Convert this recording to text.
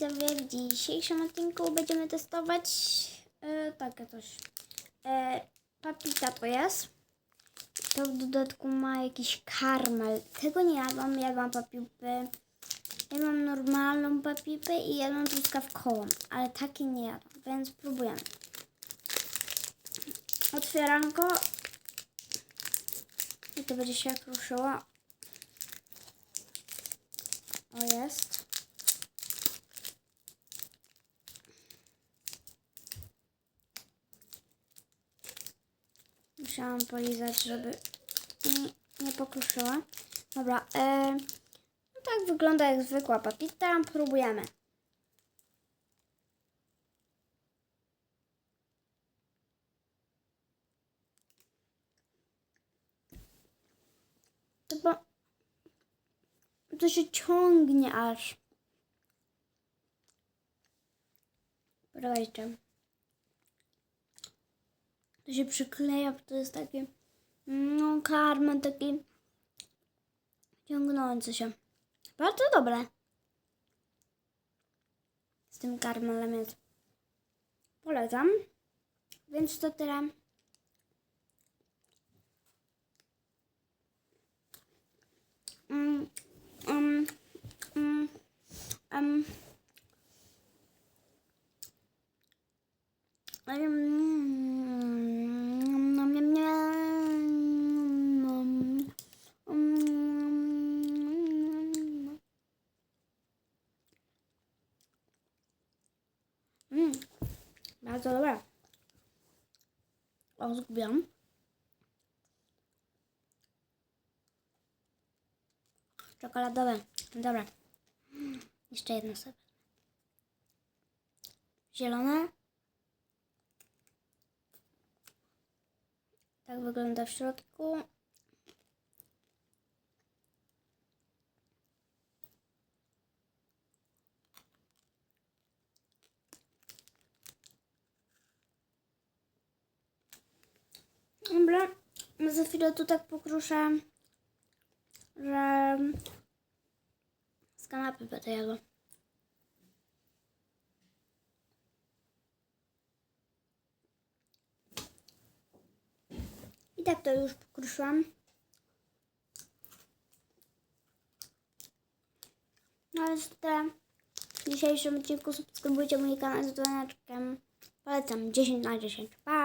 widzowie, w dzisiejszym odcinku będziemy testować takie coś. E, papita to jest. To w dodatku ma jakiś karmel. Tego nie jadłam, jadłam papipy. Ja mam normalną papipę i jadłam truskawkową, ale takie nie jadłam, więc próbujemy. Otwieram go. I to będzie się ruszyło. O, jest. Musiałam polizać, żeby nie, pokruszyła. Dobra, e, no tak wygląda jak zwykła papita. Próbujemy. Bo, to się ciągnie aż. Poczekajcie. To się przykleja, bo to jest taki, no karmel taki ciągnący się. Bardzo dobre. Z tym karmelem jest. Polecam. Więc to tyle. Mm, mm, mm, mm. Mm, nom, nom, nom. Mm. Mm, bardzo dobre. O, zgubiłam. Czekoladowe. Dobra. Jeszcze jedno sobie. Zielone. Tak wygląda w środku. Dobra, za chwilę tu tak pokruszę, że z kanapy będę jadła. I tak to już pokruszyłam. No ale tyle. W dzisiejszym odcinku subskrybujcie mój kanał z dzwoneczkiem. Polecam 10 na 10. Pa!